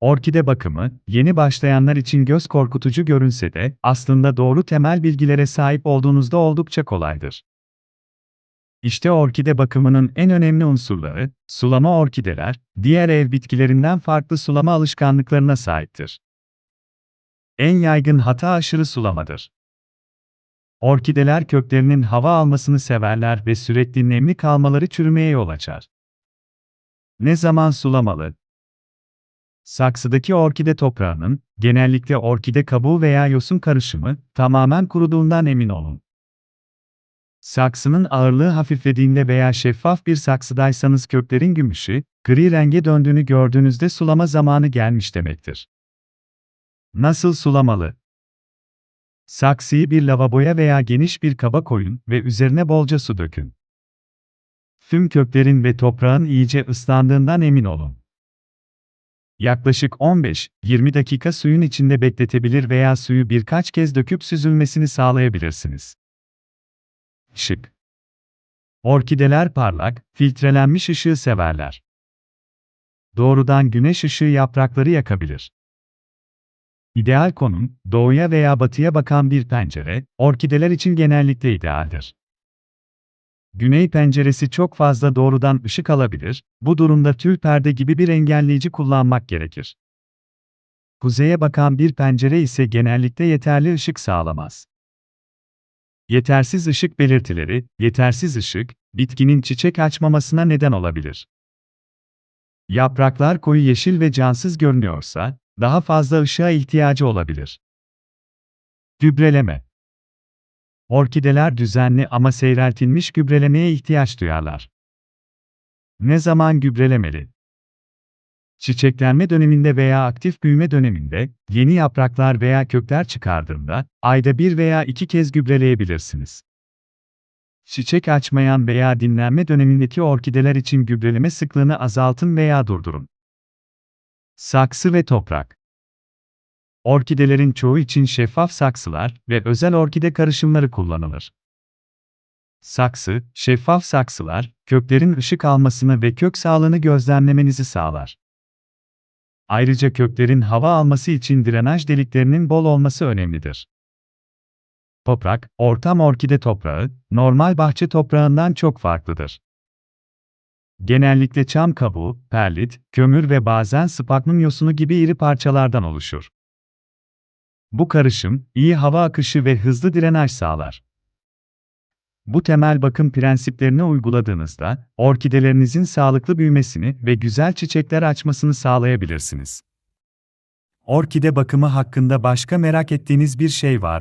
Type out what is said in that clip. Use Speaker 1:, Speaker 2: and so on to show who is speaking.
Speaker 1: Orkide bakımı, yeni başlayanlar için göz korkutucu görünse de, aslında doğru temel bilgilere sahip olduğunuzda oldukça kolaydır. İşte orkide bakımının en önemli unsurları, sulama orkideler, diğer ev bitkilerinden farklı sulama alışkanlıklarına sahiptir. En yaygın hata aşırı sulamadır. Orkideler köklerinin hava almasını severler ve sürekli nemli kalmaları çürümeye yol açar. Ne zaman sulamalı? Saksıdaki orkide toprağının, genellikle orkide kabuğu veya yosun karışımı, tamamen kuruduğundan emin olun. Saksının ağırlığı hafiflediğinde veya şeffaf bir saksıdaysanız köklerin gümüşü, gri renge döndüğünü gördüğünüzde sulama zamanı gelmiş demektir. Nasıl sulamalı? Saksıyı bir lavaboya veya geniş bir kaba koyun ve üzerine bolca su dökün. Tüm köklerin ve toprağın iyice ıslandığından emin olun. Yaklaşık 15-20 dakika suyun içinde bekletebilir veya suyu birkaç kez döküp süzülmesini sağlayabilirsiniz. Şık. Orkideler parlak, filtrelenmiş ışığı severler. Doğrudan güneş ışığı yaprakları yakabilir. İdeal konum, doğuya veya batıya bakan bir pencere, orkideler için genellikle idealdir. Güney penceresi çok fazla doğrudan ışık alabilir, bu durumda tül perde gibi bir engelleyici kullanmak gerekir. Kuzeye bakan bir pencere ise genellikle yeterli ışık sağlamaz. Yetersiz ışık belirtileri, yetersiz ışık, bitkinin çiçek açmamasına neden olabilir. Yapraklar koyu yeşil ve cansız görünüyorsa, daha fazla ışığa ihtiyacı olabilir. Gübreleme Orkideler düzenli ama seyreltilmiş gübrelemeye ihtiyaç duyarlar. Ne zaman gübrelemeli? Çiçeklenme döneminde veya aktif büyüme döneminde, yeni yapraklar veya kökler çıkardığında, ayda bir veya iki kez gübreleyebilirsiniz. Çiçek açmayan veya dinlenme dönemindeki orkideler için gübreleme sıklığını azaltın veya durdurun. Saksı ve toprak Orkidelerin çoğu için şeffaf saksılar ve özel orkide karışımları kullanılır. Saksı, şeffaf saksılar, köklerin ışık almasını ve kök sağlığını gözlemlemenizi sağlar. Ayrıca köklerin hava alması için drenaj deliklerinin bol olması önemlidir. Toprak, ortam orkide toprağı, normal bahçe toprağından çok farklıdır. Genellikle çam kabuğu, perlit, kömür ve bazen spagnum yosunu gibi iri parçalardan oluşur. Bu karışım, iyi hava akışı ve hızlı drenaj sağlar. Bu temel bakım prensiplerini uyguladığınızda, orkidelerinizin sağlıklı büyümesini ve güzel çiçekler açmasını sağlayabilirsiniz. Orkide bakımı hakkında başka merak ettiğiniz bir şey var mı?